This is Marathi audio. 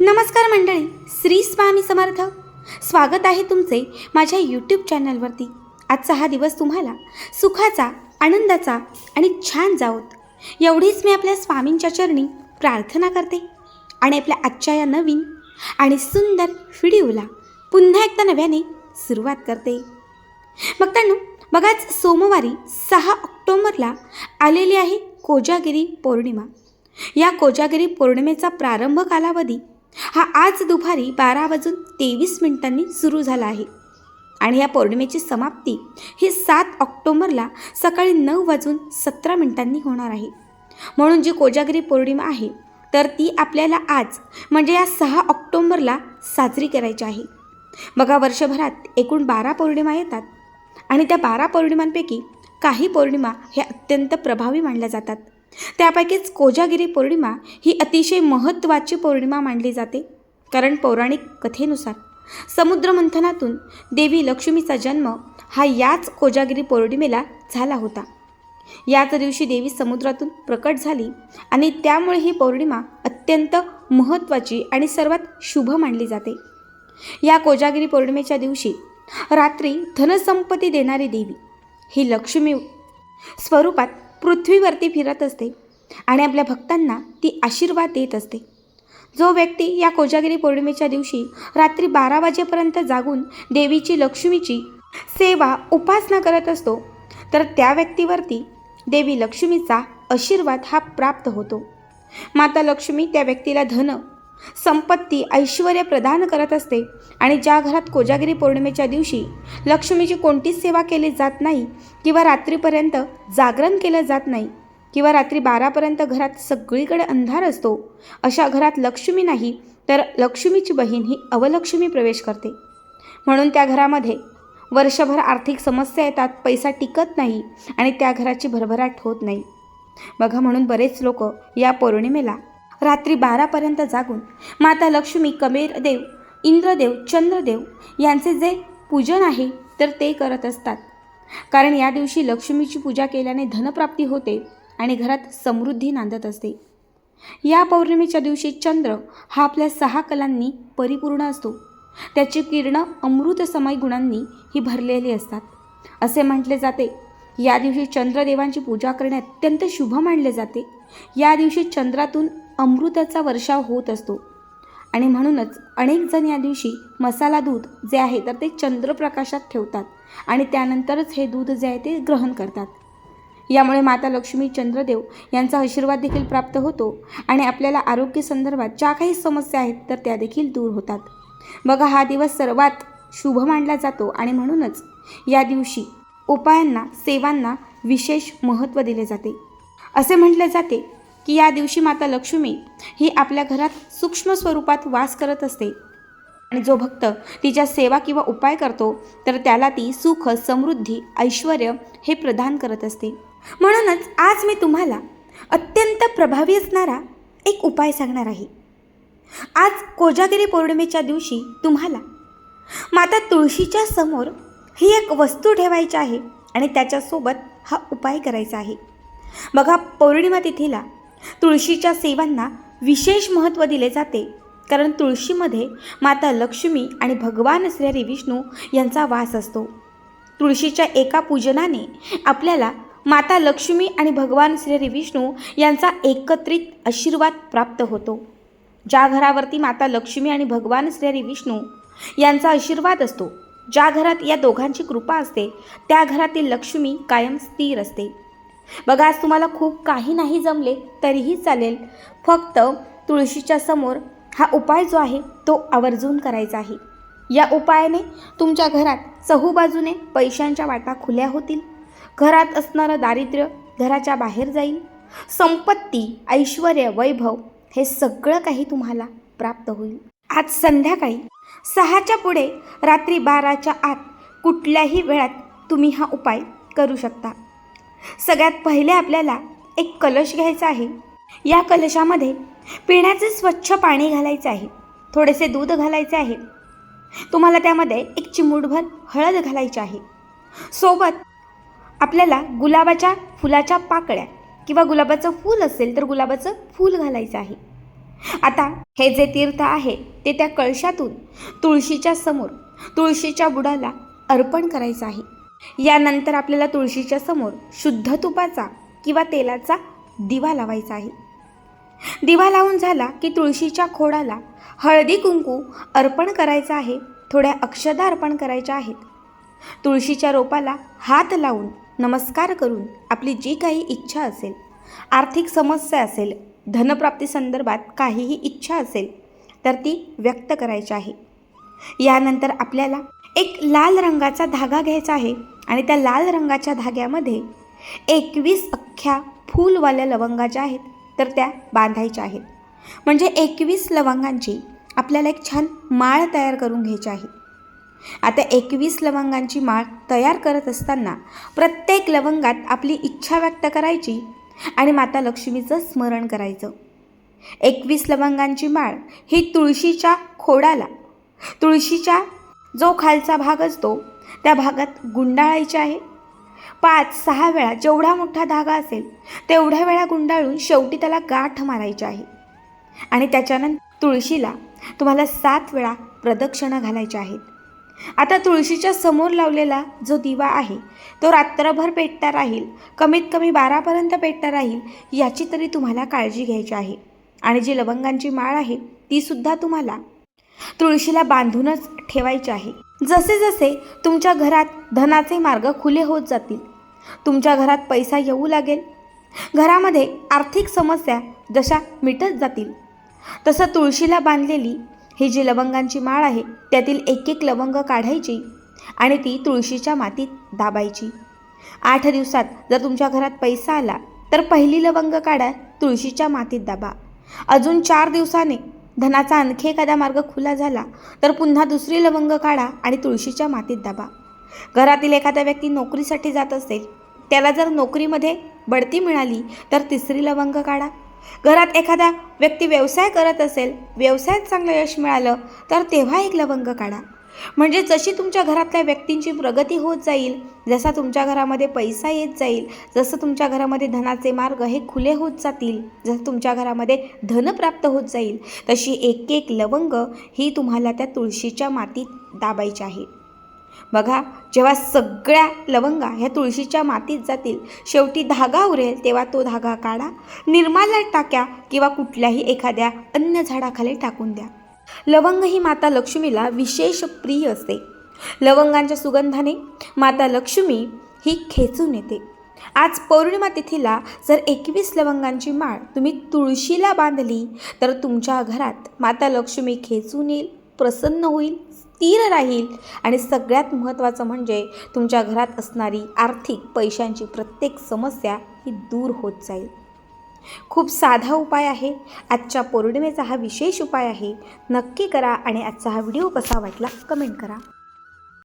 नमस्कार मंडळी श्री स्वामी समर्थ. स्वागत आहे तुमचे माझ्या यूट्यूब चॅनलवरती आजचा हा दिवस तुम्हाला सुखाचा आनंदाचा आणि छान जाऊत एवढीच मी आपल्या स्वामींच्या चरणी प्रार्थना करते आणि आपल्या आजच्या या नवीन आणि सुंदर व्हिडिओला पुन्हा एकदा नव्याने सुरुवात करते. बघतांनो बघाच सोमवारी सहा ऑक्टोबरला आलेली आहे कोजागिरी पौर्णिमा. या कोजागिरी पौर्णिमेचा प्रारंभ कालावधी हा आज दुपारी बारा वाजून तेवीस मिनिटांनी सुरू झाला आहे. आणि या पौर्णिमेची समाप्ती ही सात ऑक्टोबरला सकाळी नऊ वाजून सतरा मिनिटांनी होणार आहे. म्हणून जी कोजागिरी पौर्णिमा आहे तर ती आपल्याला आज म्हणजे या सहा ऑक्टोंबरला साजरी करायची आहे. बघा वर्षभरात एकूण बारा पौर्णिमा येतात आणि त्या बारा पौर्णिमांपैकी काही पौर्णिमा ह्या अत्यंत प्रभावी मानल्या जातात. त्यापैकीच कोजागिरी पौर्णिमा ही अतिशय महत्त्वाची पौर्णिमा मानली जाते. कारण पौराणिक कथेनुसार समुद्रमंथनातून देवी लक्ष्मीचा जन्म हा याच कोजागिरी पौर्णिमेला झाला होता. याच दिवशी देवी समुद्रातून प्रकट झाली आणि त्यामुळे ही पौर्णिमा अत्यंत महत्त्वाची आणि सर्वात शुभ मानली जाते. या कोजागिरी पौर्णिमेच्या दिवशी रात्री धनसंपत्ती देणारी देवी ही लक्ष्मी स्वरूपात पृथ्वीवरती फिरत असते आणि आपल्या भक्तांना ती आशीर्वाद देत असते. जो व्यक्ती या कोजागिरी पौर्णिमेच्या दिवशी रात्री बारा वाजेपर्यंत जागून देवीची लक्ष्मीची सेवा उपासना करत असतो तर त्या व्यक्तीवरती देवी लक्ष्मीचा आशीर्वाद हा प्राप्त होतो. माता लक्ष्मी त्या व्यक्तीला धन संपत्ती ऐश्वर प्रदान करत असते. आणि ज्या घरात कोजागिरी पौर्णिमेच्या दिवशी लक्ष्मीची कोणतीच सेवा केली जात नाही किंवा रात्रीपर्यंत जागरण केलं जात नाही किंवा रात्री बारापर्यंत घरात सगळीकडे अंधार असतो अशा घरात लक्ष्मी नाही तर लक्ष्मीची बहीण ही अवलक्ष्मी प्रवेश करते. म्हणून त्या घरामध्ये वर्षभर आर्थिक समस्या येतात पैसा टिकत नाही आणि त्या घराची भरभराट होत नाही. बघा म्हणून बरेच लोक या पौर्णिमेला रात्री बारापर्यंत जागून माता लक्ष्मी कबीरदेव इंद्रदेव चंद्रदेव यांचे जे पूजन आहे तर ते करत असतात. कारण या दिवशी लक्ष्मीची पूजा केल्याने धनप्राप्ती होते आणि घरात समृद्धी नांदत असते. या पौर्णिमेच्या दिवशी चंद्र हा आपल्या सहा कलांनी परिपूर्ण असतो. त्याची किरणं अमृतसमय गुणांनी ही भरलेली असतात. असे म्हटले जाते या दिवशी चंद्रदेवांची पूजा करणे अत्यंत शुभ मानले जाते. या दिवशी चंद्रातून अमृताचा वर्षाव होत असतो. आणि म्हणूनच अनेक जण या दिवशी मसाला दूध जे आहे तर ते चंद्रप्रकाशात ठेवतात आणि त्यानंतरच हे दूध जे आहे ते ग्रहण करतात. यामुळे माता लक्ष्मी चंद्रदेव यांचा आशीर्वाद देखील प्राप्त होतो आणि आपल्याला आरोग्य संदर्भात ज्या काही समस्या आहेत तर त्या देखील दूर होतात. बघा हा दिवस सर्वात शुभ मानला जातो आणि म्हणूनच या दिवशी उपायांना सेवांना विशेष महत्त्व दिले जाते. असे म्हटले जाते की या दिवशी माता लक्ष्मी ही आपल्या घरात सूक्ष्म स्वरूपात वास करत असते. आणि जो भक्त तिच्या सेवा किंवा उपाय करतो तर त्याला ती सुख समृद्धी ऐश्वर हे प्रदान करत असते. म्हणूनच आज मी तुम्हाला अत्यंत प्रभावी असणारा एक उपाय सांगणार आहे. आज कोजागिरी पौर्णिमेच्या दिवशी तुम्हाला माता तुळशीच्या समोर ही एक वस्तू ठेवायची आहे आणि त्याच्यासोबत हा उपाय करायचा आहे. बघा पौर्णिमा तिथीला तुळशीच्या सेवांना विशेष महत्त्व दिले जाते. कारण तुळशीमध्ये माता लक्ष्मी आणि भगवान श्री विष्णू यांचा वास असतो. तुळशीच्या एका पूजनाने आपल्याला माता लक्ष्मी आणि भगवान श्री विष्णू यांचा एकत्रित आशीर्वाद प्राप्त होतो. ज्या घरावरती माता लक्ष्मी आणि भगवान श्री विष्णू यांचा आशीर्वाद असतो ज्या घरात या दोघांची कृपा असते त्या घरातील लक्ष्मी कायम स्थिर असते. बघा आज तुम्हाला खूप काही नाही जमले तरीही चालेल. फक्त तुळशीच्या समोर हा उपाय जो आहे तो आवर्जून करायचा आहे. या उपायाने तुमच्या घरात चहूबाजूने पैशांच्या वाटा खुल्या होतील. घरात असणारं दारिद्र्य घराच्या बाहेर जाईल. संपत्ती ऐश्वर वैभव हे सगळं काही तुम्हाला प्राप्त होईल. आज संध्याकाळी सहाच्या पुढे रात्री बाराच्या आत कुठल्याही वेळात तुम्ही हा उपाय करू शकता. सगळ्यात पहिले आपल्याला एक कलश घ्यायचा आहे. या कलशामध्ये पिण्याचे स्वच्छ पाणी घालायचे आहे. थोडेसे दूध घालायचे आहे. तुम्हाला त्यामध्ये एक चिमूटभर हळद घालायची आहे. सोबत आपल्याला गुलाबाच्या फुलाच्या पाकळ्या किंवा गुलाबाचं फूल असेल तर गुलाबाचं फूल घालायचं आहे. आता हे जे तीर्थ आहे ते त्या कळशातून तुळशीच्या समोर तुळशीच्या बुडाला अर्पण करायचं आहे. यानंतर आपल्याला तुळशीच्या समोर शुद्ध तुपाचा किंवा तेलाचा दिवा लावायचा आहे. दिवा लावून झाला की तुळशीच्या खोडाला हळदी कुंकू अर्पण करायचं आहे. थोड्या अक्षदा अर्पण करायच्या आहेत. तुळशीच्या रोपाला हात लावून नमस्कार करून आपली जी काही इच्छा असेल आर्थिक समस्या असेल धनप्राप्ती संदर्भात काहीही इच्छा असेल तर ती व्यक्त करायची आहे. यानंतर आपल्याला एक लाल रंगाचा धागा घ्यायचा आहे आणि त्या लाल रंगाच्या धाग्यामध्ये एकवीस अख्ख्या फूलवाल्या लवंगा ज्या आहेत तर त्या बांधायच्या आहेत. म्हणजे एकवीस लवंगांची आपल्याला एक छान माळ तयार करून घ्यायची आहे. आता एकवीस लवंगांची माळ तयार करत असताना प्रत्येक लवंगात आपली इच्छा व्यक्त करायची आणि माता लक्ष्मीचं स्मरण करायचं. एकवीस लवंगांची माळ ही तुळशीच्या खोडाला तुळशीच्या जो खालचा भाग असतो त्या भागात गुंडाळायची आहे. पाच सहा वेळा जेवढा मोठा धागा असेल तेवढ्या वेळा गुंडाळून शेवटी त्याला गाठ मारायची आहे. आणि त्याच्यानंतर तुळशीला तुम्हाला सात वेळा प्रदक्षिणा घालायच्या आहेत. आता तुळशीच्या समोर लावलेला जो दिवा आहे तो रात्रभर पेटता राहील कमीत कमी बारापर्यंत पेटता राहील याची तरी तुम्हाला काळजी घ्यायची आहे. आणि जी लवंगांची माळ आहे तीसुद्धा तुम्हाला तुळशीला बांधूनच ठेवायचे आहे. जसे जसे तुमच्या घरात धनाचे मार्ग खुले होत जातील तुमच्या घरात पैसा येऊ लागेल. घरामध्ये आर्थिक समस्या जशा मिटत जातील तसं तुळशीला बांधलेली ही जी लवंगांची माळ आहे त्यातील एक एक लवंग काढायची आणि ती तुळशीच्या मातीत दाबायची. आठ दिवसात जर तुमच्या घरात पैसा आला तर पहिली लवंग काढा तुळशीच्या मातीत दाबा. अजून चार दिवसाने धनाचा आणखी एखादा मार्ग खुला झाला तर पुन्हा दुसरी लवंग काढा आणि तुळशीच्या मातीत दाबा. घरातील एखादा व्यक्ती नोकरीसाठी जात असेल त्याला जर नोकरीमध्ये बढती मिळाली तर तिसरी लवंग काढा. घरात एखादा व्यक्ती व्यवसाय करत असेल व्यवसायात चांगलं यश मिळालं तर तेव्हा एक लवंग काढा. म्हणजे जशी तुमच्या घरातल्या व्यक्तींची प्रगती होत जाईल जसा तुमच्या घरामध्ये पैसा येत जाईल जसं तुमच्या घरामध्ये धनाचे मार्ग हे खुले होत जातील जसं तुमच्या घरामध्ये धन प्राप्त होत जाईल तशी एक एक लवंग ही तुम्हाला त्या तुळशीच्या मातीत दाबायची आहे. बघा जेव्हा सगळ्या लवंगा ह्या तुळशीच्या मातीत जातील शेवटी धागा उरेल तेव्हा तो धागा काढा निर्माल्यात टाक्या किंवा कुठल्याही एखाद्या अन्य झाडाखाली टाकून द्या. लवंग ही माता लक्ष्मीला विशेष प्रिय असते. लवंगांच्या सुगंधाने माता लक्ष्मी ही खेचून येते. आज पौर्णिमा तिथीला जर एकवीस लवंगांची माळ तुम्ही तुळशीला बांधली तर तुमच्या घरात माता लक्ष्मी खेचून येईल प्रसन्न होईल स्थिर राहील. आणि सगळ्यात महत्त्वाचं म्हणजे तुमच्या घरात असणारी आर्थिक पैशांची प्रत्येक समस्या ही दूर होत जाईल. खूप साधा उपाय आहे. आजच्या पौर्णिमेचा हा विशेष उपाय आहे. नक्की करा आणि आजचा हा व्हिडिओ कसा वाटला कमेंट करा.